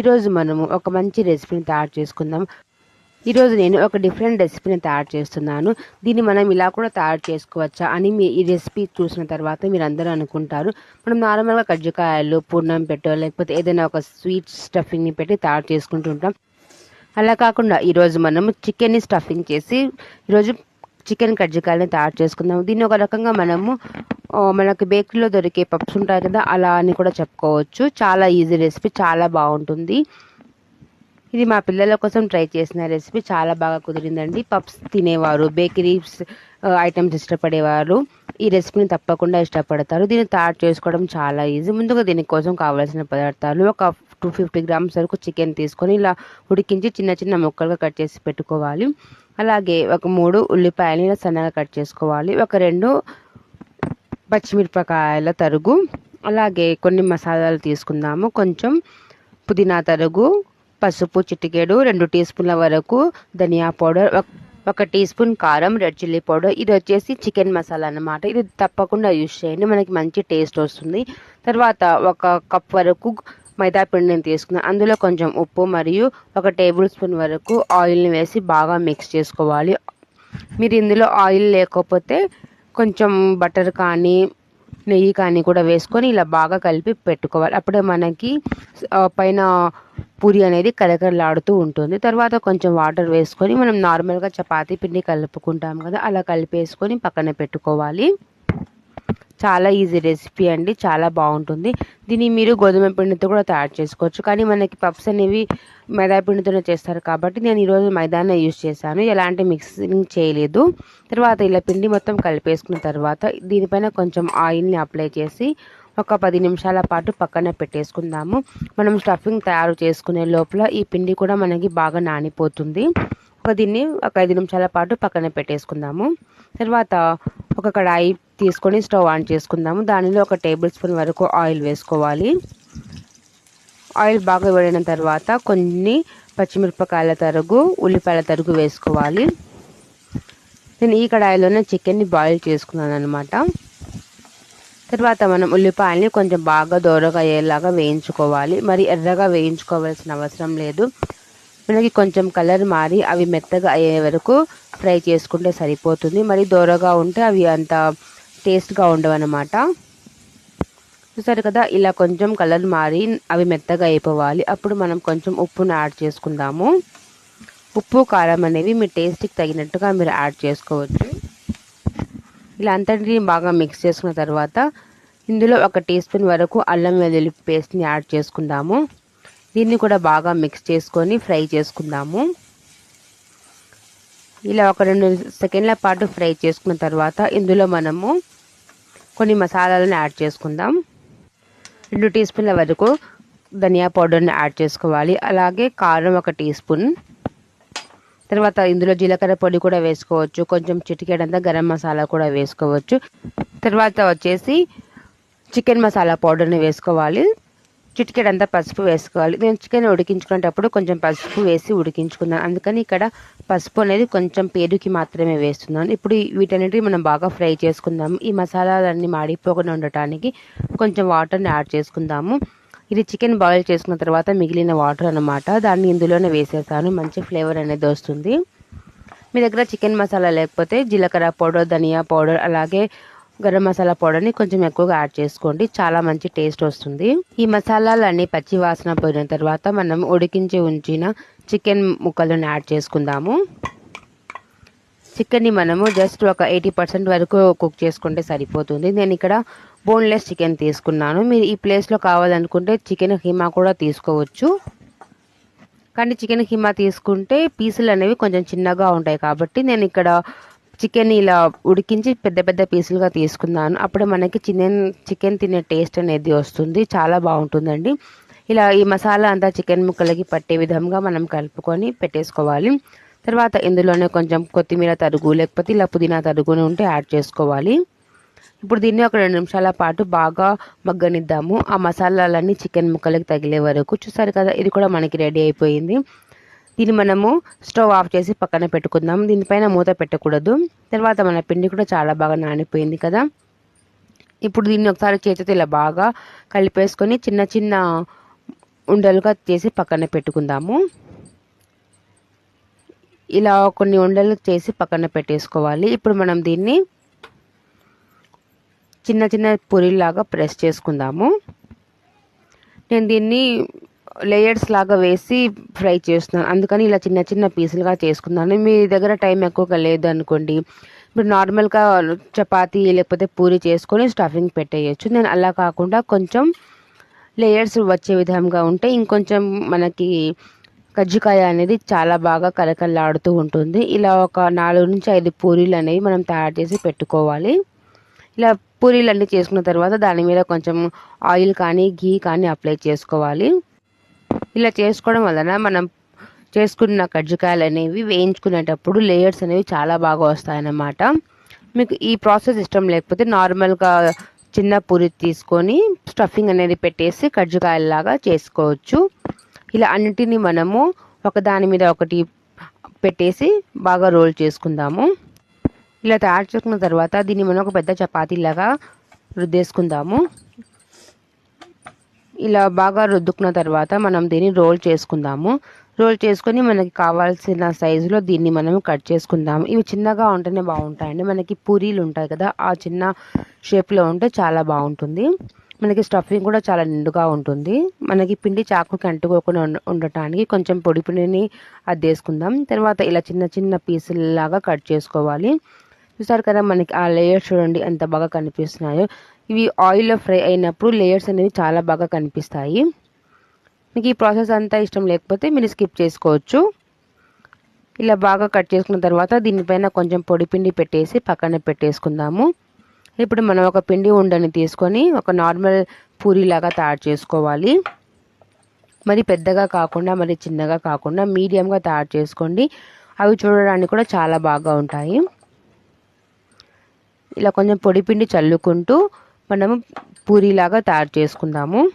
ఈరోజు మనము ఒక మంచి రెసిపీని తయారు చేసుకుందాం. ఈరోజు నేను ఒక డిఫరెంట్ రెసిపీని తయారు చేస్తున్నాను. దీన్ని మనం ఇలా కూడా తయారు చేసుకోవచ్చా అని మీ ఈ రెసిపీ చూసిన తర్వాత మీరు అందరూ అనుకుంటారు. మనం నార్మల్గా కజ్జికాయలు పూర్ణం పెట్టో లేకపోతే ఏదైనా ఒక స్వీట్ స్టఫింగ్ని పెట్టి తయారు చేసుకుంటుంటాం అలా కాకుండా ఈరోజు మనము చికెన్ని స్టఫింగ్ చేసి ఈరోజు చికెన్ కజ్జికాయలని తయారు చేసుకుందాం. దీన్ని ఒక రకంగా మనము మనకి బేకరీలో దొరికే పప్స్ ఉంటాయి కదా అలా అని కూడా చెప్పుకోవచ్చు. చాలా ఈజీ రెసిపీ చాలా బాగుంటుంది. ఇది మా పిల్లల కోసం ట్రై చేసిన రెసిపీ చాలా బాగా కుదిరిందండి. పప్స్ తినేవారు బేకరీస్ ఐటమ్స్ ఇష్టపడేవారు. ఈ రెసిపీని తప్పకుండా ఇష్టపడతారు. దీన్ని తయారు చేసుకోవడం చాలా ఈజీ ముందుగా దీనికోసం కావాల్సిన పదార్థాలు ఒక టూ ఫిఫ్టీ గ్రామ్స్ వరకు చికెన్ తీసుకొని ఇలా ఉడికించి చిన్న చిన్న ముక్కలుగా కట్ చేసి పెట్టుకోవాలి. అలాగే ఒక మూడు ఉల్లిపాయలు ఇలా సన్నగా కట్ చేసుకోవాలి. ఒక రెండు పచ్చిమిరపకాయల తరుగు అలాగే కొన్ని మసాలాలు తీసుకుందాము. కొంచెం పుదీనా తరుగు పసుపు చిటికెడు రెండు టీ స్పూన్ల వరకు ధనియా పౌడర్ ఒక- టీ స్పూన్ కారం రెడ్ చిల్లీ పౌడర్. ఇది వచ్చేసి చికెన్ మసాలా అన్నమాట. ఇది తప్పకుండా యూజ్ చేయండి. మనకి మంచి టేస్ట్ వస్తుంది. తర్వాత ఒక కప్ వరకు మైదా పిండిని తీసుకున్నాను అందులో కొంచెం ఉప్పు మరియు ఒక టేబుల్ స్పూన్ వరకు ఆయిల్ని వేసి బాగా మిక్స్ చేసుకోవాలి. మీరు ఇందులో ఆయిల్ లేకపోతే కొంచెం బటర్ కానీ నెయ్యి కానీ కూడా వేసుకొని ఇలా బాగా కలిపి పెట్టుకోవాలి. అప్పుడే మనకి పైన పూరి అనేది కలకలలాడుతూ ఉంటుంది. తర్వాత కొంచెం వాటర్ వేసుకొని మనం నార్మల్గా చపాతీ పిండి కలుపుకుంటాం కదా అలా కలిపేసుకొని పక్కన పెట్టుకోవాలి. చాలా ఈజీ రెసిపీ అండి చాలా బాగుంటుంది. దీన్ని మీరు గోధుమ పిండితో కూడా తయారు చేసుకోవచ్చు. కానీ మనకి పప్స్ అనేవి మైదా పిండితోనే చేస్తారు కాబట్టి నేను ఈరోజు మైదానే యూజ్ చేశాను. ఎలాంటి మిక్సింగ్ చేయలేదు. తర్వాత ఇలా పిండి మొత్తం కలిపేసుకున్న తర్వాత దీనిపైన కొంచెం ఆయిల్ని అప్లై చేసి ఒక పది నిమిషాల పాటు పక్కన పెట్టేసుకుందాము. మనం స్టఫింగ్ తయారు చేసుకునే లోపల ఈ పిండి కూడా మనకి బాగా నానిపోతుంది. ఒక దీన్ని ఒక ఐదు నిమిషాల పాటు పక్కన పెట్టేసుకుందాము. తర్వాత ఒక కడాయి తీసుకొని స్టవ్ ఆన్ చేసుకుందాము. దానిలో ఒక టేబుల్ స్పూన్ వరకు ఆయిల్ వేసుకోవాలి. ఆయిల్ బాగా వేడిన తర్వాత కొన్ని పచ్చిమిరపకాయల తరుగు ఉల్లిపాయల తరుగు వేసుకోవాలి. నేను ఈ కడాయిలోనే చికెన్ని బాయిల్ చేసుకున్నాను అనమాట తర్వాత మనం ఉల్లిపాయల్ని కొంచెం బాగా దోరగా అయ్యేలాగా వేయించుకోవాలి. మరి ఎర్రగా వేయించుకోవాల్సిన అవసరం లేదు. మనకి కొంచెం కలర్ మారి అవి మెత్తగా అయ్యే వరకు ఫ్రై చేసుకుంటే సరిపోతుంది. మరి దోరగా ఉంటే అవి అంత టేస్ట్గా ఉండవు అనమాట చూసారు కదా ఇలా కొంచెం కలర్ మారి అవి మెత్తగా అయిపోవాలి. అప్పుడు మనం కొంచెం ఉప్పును యాడ్ చేసుకుందాము. ఉప్పు కారం అనేవి మీ టేస్ట్కి తగినట్టుగా మీరు యాడ్ చేసుకోవచ్చు. ఇలా అంతటిని బాగా మిక్స్ చేసుకున్న తర్వాత ఇందులో ఒక టీ స్పూన్ వరకు అల్లం వెల్లుల్లి పేస్ట్ని యాడ్ చేసుకుందాము. దీన్ని కూడా బాగా మిక్స్ చేసుకొని ఫ్రై చేసుకుందాము. ఇలా ఒక రెండు సెకండ్ల పాటు ఫ్రై చేసుకున్న తర్వాత ఇందులో మనము కొన్ని మసాలాలను యాడ్ చేసుకుందాం. రెండు టీ స్పూన్ల వరకు ధనియా పౌడర్ని యాడ్ చేసుకోవాలి. అలాగే కారం ఒక టీ స్పూన్. తర్వాత ఇందులో జీలకర్ర పొడి కూడా వేసుకోవచ్చు. కొంచెం చిటికెడంతా గరం మసాలా కూడా వేసుకోవచ్చు. తర్వాత వచ్చేసి చికెన్ మసాలా పౌడర్ని వేసుకోవాలి. చిటికెడంతా పసుపు వేసుకోవాలి. నేను చికెన్ ఉడికించుకునేటప్పుడు కొంచెం పసుపు వేసి ఉడికించుకున్నాను. అందుకని ఇక్కడ పసుపు అనేది కొంచెం పేరుకి మాత్రమే వేస్తున్నాను. ఇప్పుడు వీటన్నిటిని మనం బాగా ఫ్రై చేసుకుందాము. ఈ మసాలాలన్నీ మాడిపోకుండా ఉండటానికి కొంచెం వాటర్ని యాడ్ చేసుకుందాము. ఇది చికెన్ బాయిల్ చేసుకున్న తర్వాత మిగిలిన వాటర్ అన్నమాట. దాన్ని ఇందులోనే వేసేసాను. మంచి ఫ్లేవర్ అనేది వస్తుంది. మీ దగ్గర చికెన్ మసాలా లేకపోతే జీలకర్ర పౌడర్ ధనియా పౌడర్ అలాగే గరం మసాలా పౌడర్ని కొంచెం ఎక్కువగా యాడ్ చేసుకోండి. చాలా మంచి టేస్ట్ వస్తుంది. ఈ మసాలాలన్నీ పచ్చి వాసన పోయిన తర్వాత మనం ఉడికించి ఉంచిన చికెన్ ముక్కలను యాడ్ చేసుకుందాము. చికెన్ని మనము జస్ట్ ఒక ఎయిటీ పర్సెంట్ వరకు కుక్ చేసుకుంటే సరిపోతుంది. నేను ఇక్కడ బోన్లెస్ చికెన్ తీసుకున్నాను. మీరు ఈ ప్లేస్లో కావాలనుకుంటే చికెన్ హిమా కూడా తీసుకోవచ్చు. కానీ చికెన్ హిమా తీసుకుంటే పీసులు అనేవి కొంచెం చిన్నగా ఉంటాయి కాబట్టి నేను ఇక్కడ చికెన్ ఇలా ఉడికించి పెద్ద పెద్ద పీసులుగా తీసుకున్నాను. అప్పుడు మనకి చికెన్ చికెన్ తినే టేస్ట్ అనేది వస్తుంది. చాలా బాగుంటుందండి. ఇలా ఈ మసాలా అంతా చికెన్ ముక్కలకి పట్టే విధంగా మనం కలుపుకొని పెట్టేసుకోవాలి. తర్వాత ఇందులోనే కొంచెం కొత్తిమీర తరుగు లేకపోతే ఇలా పుదీనా తరుగుని ఉంటే యాడ్ చేసుకోవాలి. ఇప్పుడు దీన్ని ఒక రెండు నిమిషాల పాటు బాగా మగ్గనిద్దాము. ఆ మసాలాలన్నీ చికెన్ ముక్కలకి తగిలే వరకు. చూసారు కదా ఇది కూడా మనకి రెడీ అయిపోయింది. దీన్ని మనము స్టవ్ ఆఫ్ చేసి పక్కన పెట్టుకుందాం. దీనిపైన మూత పెట్టకూడదు. తర్వాత మన పిండి కూడా చాలా బాగా నానిపోయింది కదా. ఇప్పుడు దీన్ని ఒకసారి చేతితో ఇలా బాగా కలిపేసుకొని చిన్న చిన్న ఉండలుగా చేసి పక్కన పెట్టుకుందాము. ఇలా కొన్ని ఉండలు చేసి పక్కన పెట్టేసుకోవాలి. ఇప్పుడు మనం దీన్ని చిన్న చిన్న పూరిలాగా ప్రెస్ చేసుకుందాము. నేను దీన్ని లేయర్స్ లాగా వేసి ఫ్రై చేస్తున్నాను. అందుకని ఇలా చిన్న చిన్న పీసులుగా చేసుకున్నాను. మీ దగ్గర టైం ఎక్కువగా లేదనుకోండి ఇప్పుడు నార్మల్గా చపాతీ లేకపోతే పూరి చేసుకొని స్టఫింగ్ పెట్టేయచ్చు. నేను అలా కాకుండా కొంచెం లేయర్స్ వచ్చే విధంగా ఉంటే ఇంకొంచెం మనకి కజ్జికాయ అనేది చాలా బాగా కలకల్లాడుతూ ఉంటుంది. ఇలా ఒక నాలుగు నుంచి ఐదు పూరీలు అనేవి మనం తయారు చేసి పెట్టుకోవాలి. ఇలా పూరీలు అన్నీ చేసుకున్న తర్వాత దాని మీద కొంచెం ఆయిల్ కానీ ఘీ కానీ అప్లై చేసుకోవాలి. ఇలా చేసుకోవడం వలన మనం చేసుకున్న కజ్జికాయలు అనేవి వేయించుకునేటప్పుడు లేయర్స్ అనేవి చాలా బాగా వస్తాయన్నమాట. మీకు ఈ ప్రాసెస్ ఇష్టం లేకపోతే నార్మల్గా చిన్న పూరి తీసుకొని స్టఫింగ్ అనేది పెట్టేసి కజ్జికాయలాగా చేసుకోవచ్చు. ఇలా అన్నిటినీ మనము ఒకదాని మీద ఒకటి పెట్టేసి బాగా రోల్ చేసుకుందాము. ఇలా తయారు చేసుకున్న తర్వాత దీన్ని మనం ఒక పెద్ద చపాతీలాగా రుద్దేసుకుందాము. ఇలా బాగా రుద్దుకున్న తర్వాత మనం దీన్ని రోల్ చేసుకుందాము. రోల్ చేసుకొని మనకి కావాల్సిన సైజులో దీన్ని మనం కట్ చేసుకుందాము. ఇవి చిన్నగా ఉంటేనే బాగుంటాయండి. మనకి పూరీలు ఉంటాయి కదా ఆ చిన్న షేప్లో ఉంటే చాలా బాగుంటుంది. మనకి స్టఫింగ్ కూడా చాలా నిండుగా ఉంటుంది. మనకి పిండి చాకుకి అంటుకోకుండా ఉండ ఉండటానికి కొంచెం పొడి పిండిని అద్దేసుకుందాం తర్వాత ఇలా చిన్న చిన్న పీసులలాగా కట్ చేసుకోవాలి. చూసారు కదా మనకి ఆ లేయర్స్ చూడండి ఎంత బాగా కనిపిస్తున్నాయో. ఇవి ఆయిల్లో ఫ్రై అయినప్పుడు లేయర్స్ అనేవి చాలా బాగా కనిపిస్తాయి. మీకు ఈ ప్రాసెస్ అంతా ఇష్టం లేకపోతే మీరు స్కిప్ చేసుకోవచ్చు. ఇలా బాగా కట్ చేసుకున్న తర్వాత దీనిపైన కొంచెం పొడి పిండి పెట్టేసి పక్కన పెట్టేసుకుందాము. ఇప్పుడు మనం ఒక పిండి ఉండని తీసుకొని ఒక నార్మల్ పూరిలాగా తయారు చేసుకోవాలి. మరి పెద్దగా కాకుండా మరి చిన్నగా కాకుండా మీడియంగా తయారు చేసుకోండి. అవి చూడడానికి కూడా చాలా బాగా ఉంటాయి. ఇలా కొంచెం పొడి పిండి చల్లుకుంటూ మనము పూరీలాగా తయారు చేసుకుందాము.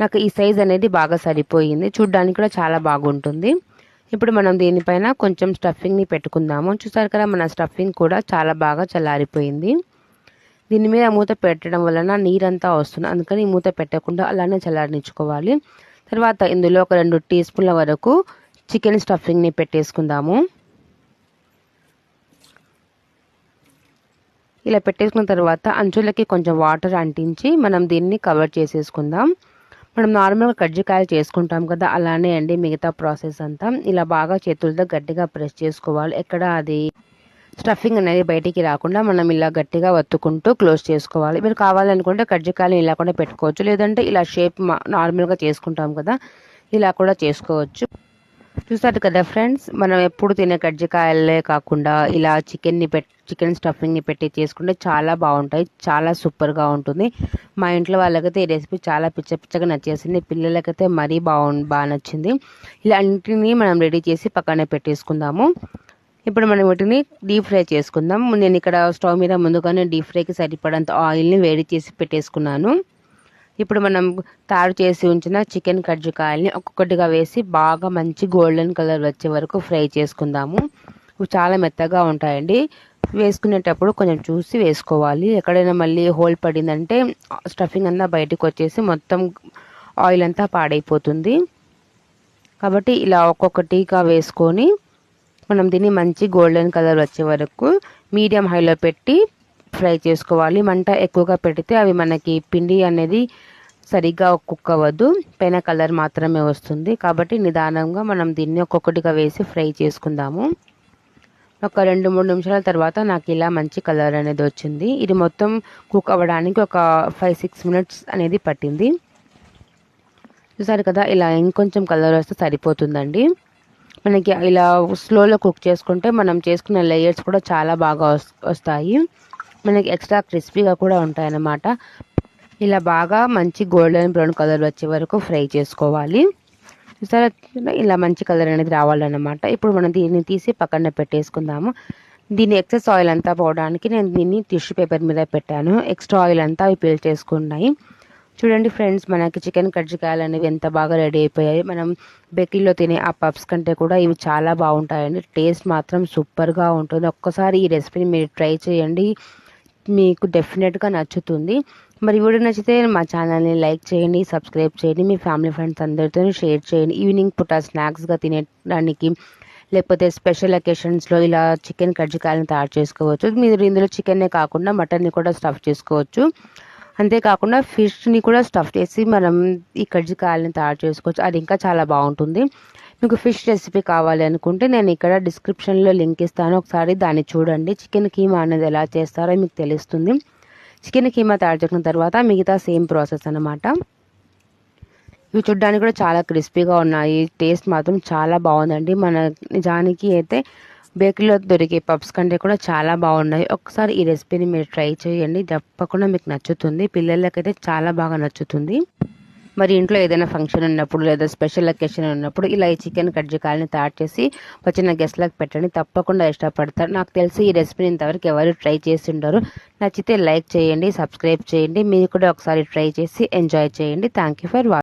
నాకు ఈ సైజ్ అనేది బాగా సరిపోయింది. చూడ్డానికి కూడా చాలా బాగుంటుంది. ఇప్పుడు మనం దీనిపైన కొంచెం స్టఫింగ్ని పెట్టుకుందాము. చూసారు కదా మన స్టఫింగ్ కూడా చాలా బాగా చల్లారిపోయింది. దీని మీద మూత పెట్టడం వలన నీరంతా వస్తుంది. అందుకని మూత పెట్టకుండా అలానే చల్లారించుకోవాలి. తర్వాత ఇందులో ఒక రెండు టీ స్పూన్ల వరకు చికెన్ స్టఫింగ్ని పెట్టేసుకుందాము. ఇలా పెట్టేసుకున్న తర్వాత అంచులకి కొంచెం వాటర్ అంటించి మనం దీన్ని కవర్ చేసేసుకుందాం. మనం నార్మల్గా కజ్జికాయలు చేసుకుంటాం కదా అలానే అండి మిగతా ప్రాసెస్ అంతా. ఇలా బాగా చేతులతో గట్టిగా ప్రెస్ చేసుకోవాలి. ఎక్కడ అది స్టఫింగ్ అనేది బయటికి రాకుండా మనం ఇలా గట్టిగా వత్తుకుంటూ క్లోజ్ చేసుకోవాలి. మీరు కావాలనుకుంటే కజ్జికాయలు ఇలా కూడా పెట్టుకోవచ్చు. లేదంటే ఇలా షేప్ నార్మల్గా చేసుకుంటాం కదా ఇలా కూడా చేసుకోవచ్చు. చూసారు కదా ఫ్రెండ్స్ మనం ఎప్పుడు తినే కజ్జికాయలే కాకుండా ఇలా చికెన్ని పెట్ చికెన్ స్టఫింగ్ని పెట్టి చేసుకుంటే చాలా బాగుంటాయి చాలా సూపర్గా ఉంటుంది. మా ఇంట్లో వాళ్ళకైతే ఈ రెసిపీ చాలా పిచ్చ పిచ్చగా నచ్చేసింది పిల్లలకైతే మరీ బాగు బాగా నచ్చింది. ఇలా మనం రెడీ చేసి పక్కనే పెట్టేసుకుందాము. ఇప్పుడు మనం వీటిని డీప్ ఫ్రై చేసుకుందాం. నేను ఇక్కడ స్టవ్ మీద ముందుగానే డీప్ ఫ్రైకి సరిపడంత ఆయిల్ని వేడి చేసి పెట్టేసుకున్నాను. ఇప్పుడు మనం తయారు చేసి ఉంచిన చికెన్ కజ్జికాయల్ని ఒక్కొక్కటిగా వేసి బాగా మంచి గోల్డెన్ కలర్ వచ్చే వరకు ఫ్రై చేసుకుందాము. ఇవి చాలా మెత్తగా ఉంటాయండి. వేసుకునేటప్పుడు కొంచెం చూసి వేసుకోవాలి. ఎక్కడైనా మళ్ళీ హోల్ పడిందంటే స్టఫింగ్ అంతా బయటకు వచ్చేసి మొత్తం ఆయిల్ అంతా పాడైపోతుంది. కాబట్టి ఇలా ఒక్కొక్కటిగా వేసుకొని మనం దీన్ని మంచి గోల్డెన్ కలర్ వచ్చే వరకు మీడియం హైలో పెట్టి ఫ్రై చేసుకోవాలి. మంట ఎక్కువగా పెడితే అవి మనకి పిండి అనేది సరిగ్గా కుక్ అవ్వదు పైన కలర్ మాత్రమే వస్తుంది. కాబట్టి నిదానంగా మనం దీన్ని ఒక్కొక్కటిగా వేసి ఫ్రై చేసుకుందాము. ఒక రెండు మూడు నిమిషాల తర్వాత నాకు ఇలా మంచి కలర్ అనేది వచ్చింది. ఇది మొత్తం కుక్ అవ్వడానికి ఒక ఫైవ్ సిక్స్ మినిట్స్ అనేది పట్టింది. చూసారు కదా ఇలా ఇంకొంచెం కలర్ వస్తే సరిపోతుందండి. మనకి ఇలా స్లోలో కుక్ చేసుకుంటే మనం చేసుకున్న లేయర్స్ కూడా చాలా బాగా వస్తాయి. మనకి ఎక్స్ట్రా క్రిస్పీగా కూడా ఉంటాయన్నమాట. ఇలా బాగా మంచి గోల్డెన్ బ్రౌన్ కలర్ వచ్చే వరకు ఫ్రై చేసుకోవాలి. చూసారా? ఇలా మంచి కలర్ అనేది రావాలన్నమాట. ఇప్పుడు మనం దీన్ని తీసి పక్కన పెట్టేసుకుందాము. దీని ఎక్సెస్ ఆయిల్ అంతా పోవడానికి నేను దీన్ని టిష్యూ పేపర్ మీద పెట్టాను. ఎక్స్ట్రా ఆయిల్ అంతా అవి పీల్చేసుకున్నాయి చూడండి ఫ్రెండ్స్ మనకి చికెన్ కజ్జికాయలు అనేవి ఎంత బాగా రెడీ అయిపోయాయి. మనం బేకరీలో తినే ఆ పప్స్ కంటే కూడా ఇవి చాలా బాగుంటాయండి. టేస్ట్ మాత్రం సూపర్గా ఉంటుంది. ఒక్కసారి ఈ రెసిపీని మీరు ట్రై చేయండి. మీకు డెఫినెట్గా నచ్చుతుంది. మరి వీడియో నచ్చితే మా ఛానల్ని లైక్ చేయండి సబ్స్క్రైబ్ చేయండి మీ ఫ్యామిలీ ఫ్రెండ్స్ అందరితో షేర్ చేయండి. ఈవినింగ్ పూట స్నాక్స్గా తినడానికి లేకపోతే స్పెషల్ అకేషన్స్లో ఇలా చికెన్ కజ్జికాయలను తయారు చేసుకోవచ్చు. మీరు ఇందులో చికెన్నే కాకుండా మటన్ని కూడా స్టఫ్ చేసుకోవచ్చు. అంతేకాకుండా ఫిష్ని కూడా స్టఫ్ చేసి మనం ఈ కజ్జికాయలను తయారు చేసుకోవచ్చు. అది ఇంకా చాలా బాగుంటుంది. మీకు ఫిష్ రెసిపీ కావాలి అనుకుంటే నేను ఇక్కడ డిస్క్రిప్షన్లో లింక్ ఇస్తాను. ఒకసారి దాన్ని చూడండి. చికెన్ కీమా అనేది ఎలా చేస్తారో మీకు తెలుస్తుంది. చికెన్ కీమా తయారు చేసిన తర్వాత మిగతా సేమ్ ప్రాసెస్ అనమాట ఇవి చూడ్డానికి కూడా చాలా క్రిస్పీగా ఉన్నాయి. టేస్ట్ మాత్రం చాలా బాగుందండి. మన నిజానికి అయితే బేకరీలో దొరికే పప్స్ కంటే కూడా చాలా బాగున్నాయి. ఒకసారి ఈ రెసిపీని మీరు ట్రై చేయండి. తప్పకుండా మీకు నచ్చుతుంది. పిల్లలకైతే చాలా బాగా నచ్చుతుంది. మరి ఇంట్లో ఏదైనా ఫంక్షన్ ఉన్నప్పుడు లేదా స్పెషల్ అకేషన్ ఉన్నప్పుడు ఇలా ఈ చికెన్ కజ్జికాయలని తయారు చేసి వచ్చిన గెస్ట్లకు పెట్టండి. తప్పకుండా ఇష్టపడతారు. నాకు తెలిసి ఈ రెసిపీని ఇంతవరకు ఎవరు ట్రై చేసి ఉండరు నచ్చితే లైక్ చేయండి సబ్స్క్రైబ్ చేయండి. మీరు కూడా ఒకసారి ట్రై చేసి ఎంజాయ్ చేయండి. Thank you for watching